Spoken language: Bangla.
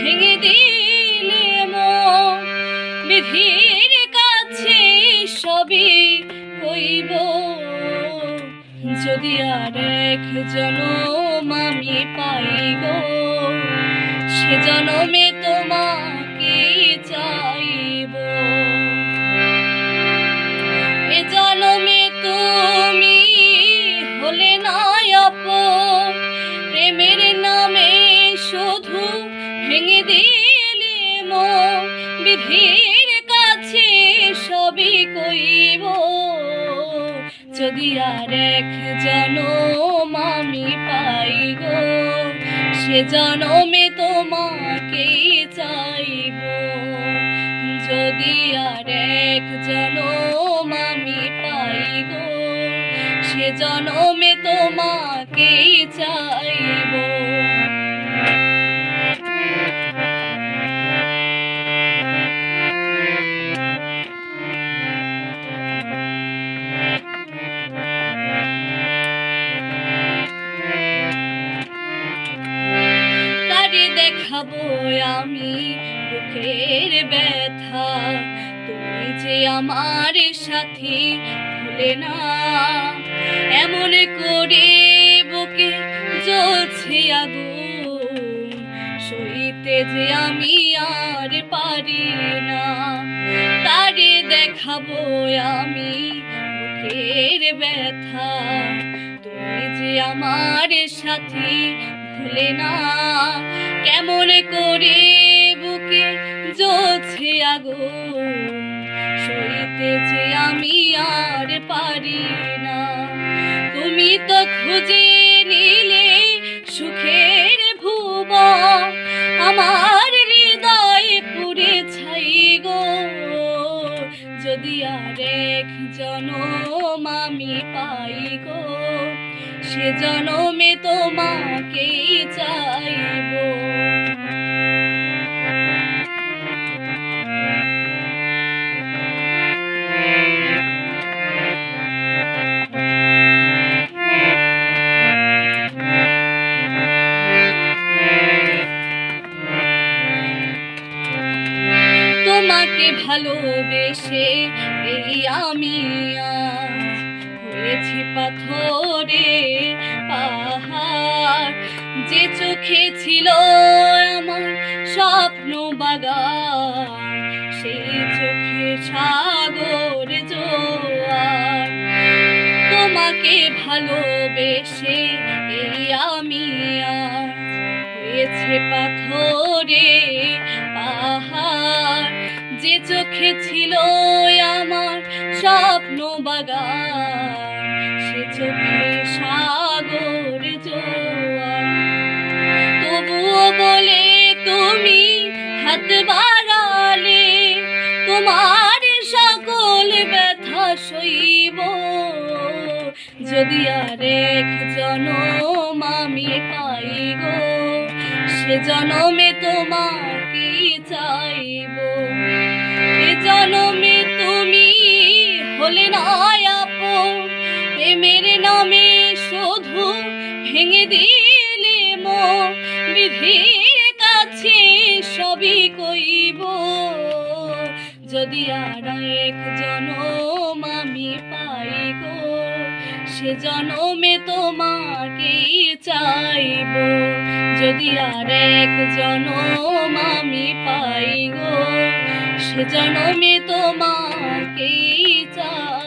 ভেঙে দিলে বিধির কাছে সবই কইব। যদি আর এক জনম আমি পাইব গো সে জনমে তোমাকে চা বিধির কাছে সবই কইব। যদি আর এক জনম আমি পাই গো, সে জনমে তোমাকেই চাইব। যদি আর এক জনম আমি পাই গো, সে জনমে তোমাকেই চাইব। দেখাবো আমি বুকের ব্যথা। তুমি যে আমার সাথী, ভুলে না। এমন করে বুকে জ্বলছে আগুন। সইতে যে আমি আর পারি না। তারে দেখাবো আমি বুকের ব্যথা। তুমি যে আমার সাথী, ভুলে না। করে বুকে জ্বলছে সইতে যে আমি আর পারি না। তুমি তো খুঁজে নিলে সুখের ভুব। আমার হৃদয় পুরে ছাই গো। যদি আর এক জনম আমি পাই গো, সে জনমে তোমাকেই চাইব। তোমাকে ভালোবেসে এই আমি হয়েছি পাথরে পাহাড়। যে চোখে ছিল আমার স্বপ্ন বাগান, সেই চোখে সাগর জোয়ার। তোমাকে ভালোবেসে এই আমি হয়েছে পাথরে পাহাড়। যে চোখে ছিল আমার স্বপ্ন বাগান, সে চোখে সাগর জোয়ার তবুও বলে, তুমি হাত বাড়ালে তোমার সকল ব্যথা সইব। যদি আর এক জনম আমি পাই গো, সে জনমে তোমাকে চাইব। হলে না আপন প্রেমের নামে শুধু ভেঙে দিলে মন বিধির কাছে সবই কইব। যদি আর এক জনম আমি পাই গো সে জনমে তোমাকেই চাইব। যদি আর এক জনম আমি পাই গো সে জনমে তোমাকেই চাইব